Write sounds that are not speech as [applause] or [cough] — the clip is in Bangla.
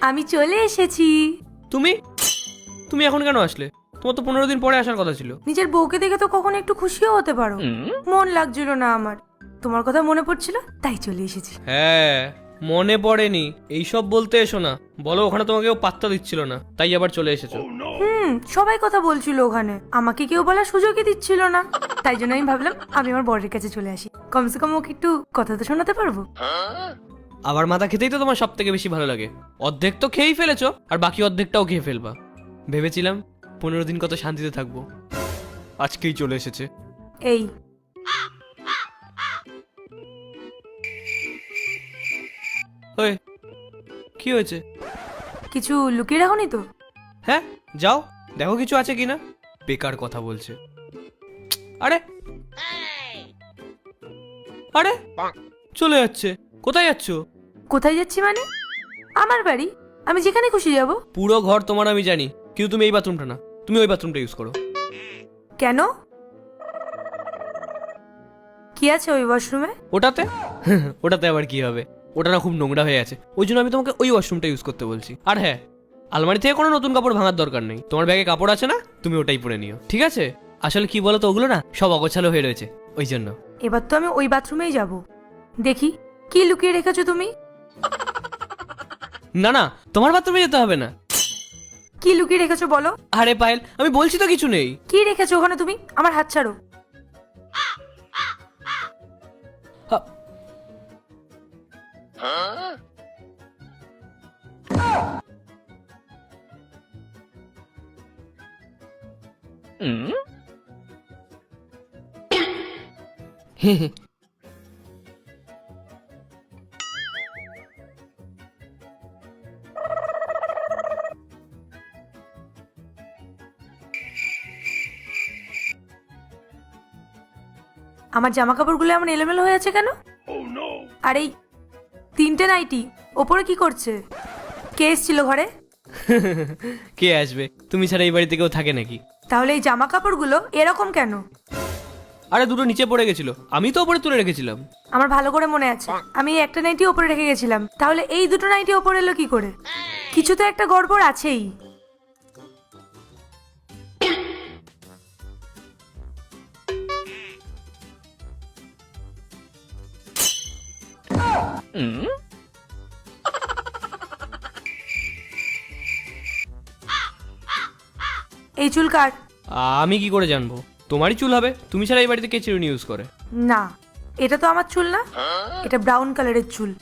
আমি চলে এসেছি। তুমি? তুমি এখন কেন আসলে? তোমার তো পনেরো দিন পরে আসার কথা ছিল। নিজের বউকে দেখে তো কখনো একটু খুশিও হতে পারো। মন লাগছিল না আমার। তোমার কথা মনে পড়ছিল তাই চলে এসেছি। হ্যাঁ মনে পড়েনি। এইসব বলতে এসো না। বলো ওখানে তোমাকে কেউ পাত্তা দিচ্ছিল না। তাই আবার চলে এসেছ। হুম সবাই কথা বলছিল ওখানে। আমাকে কেউ বলার সুযোগই দিচ্ছিল না। তাই জন্য আমি ভাবলাম আমি আমার বরের কাছে চলে আসি। কমসে কম ওকে একটু কথা তো শোনাতে পারব? আবার মাথা খেতেই তো তোমার সব থেকে বেশি ভালো লাগে। অর্ধেক তো খেয়েই ফেলেছো আর বাকি অর্ধেকটাও খেয়ে ফেলবা। ভেবেছিলাম পনেরো দিন কত শান্তিতে থাকব। আজকেই চলে এসেছে। এই। ওই কি হয়েছে? কিছু লুকিয়ে রাখোনি তো? হ্যাঁ যাও দেখো কিছু আছে কিনা। বেকার কথা বলছে। আরে! আরে! চলে যাচ্ছে। কোথায় যাচ্ছ? কোথায় যাচ্ছি মানে? আমার বাড়ি। আমি যেখানে খুশি যাব। পুরো ঘর তোমার আমি জানি। কিন্তু তুমি এই বাথরুমটা না। তুমি ওই বাথরুমটা ইউজ করো। কেন? কি আছে ওই ওয়াশরুমে ওটাতে? ওটাতে আবার কি হবে? ওটা না খুব নোংরা হয়ে আছে। ওই জন্য আমি তোমাকে ওই ওয়াশরুমটা ইউজ করতে বলছি। আর হ্যাঁ আলমারি থেকে কোনো নতুন কাপড় ভাঙার দরকার নেই। তোমার ব্যাগে কাপড় আছে না? তুমি ওটাই পরে নিও। ঠিক আছে? আসলে কি বলো তো ওগুলো না সব অগোছালো হয়ে রয়েছে। ওই জন্য। এবার তো আমি ওই বাথরুমেই যাব। দেখি কি লুকিয়ে রেখেছো তুমি? না না তোমার বাথরুমে যেতে হবে না। কি লুকিয়ে রেখেছো বলো? আরে পায়েল আমি বলছি তো কিছু নেই। কি রেখেছো ওখানে তুমি? আমার হাত ছাড়ো। হা- আমার জামা কাপড়গুলো এমন এলোমেলো হয়ে আছে কেন? আর এই তিনটে নাইটি ওপরে কি করছে? কে এসছিল ঘরে? [laughs] কে আসবে? তুমি ছাড়া এই বাড়িতে কেউ থাকে নাকি? তাহলে এই জামা কাপড়গুলো এরকম কেন? আরে দুটো নিচে পড়ে গেছিল। আমি তো ওপরে তুলে রেখেছিলাম। আমার ভালো করে মনে আছে। আমি এই একটা নাইটি ওপরে রেখে গেছিলাম। তাহলে এই দুটো নাইটি ওপরে এলো কি করে? কিছু তো একটা গড়বড় আছেই। [laughs] এই চুল কার? আমি কি করে জানব? তোমারই চুল হবে। তুমি ছাড়া এই বাড়িতে কে চিরুনি ইউজ করে? না এটা তো আমার চুল না। এটা ব্রাউন কালারের চুল।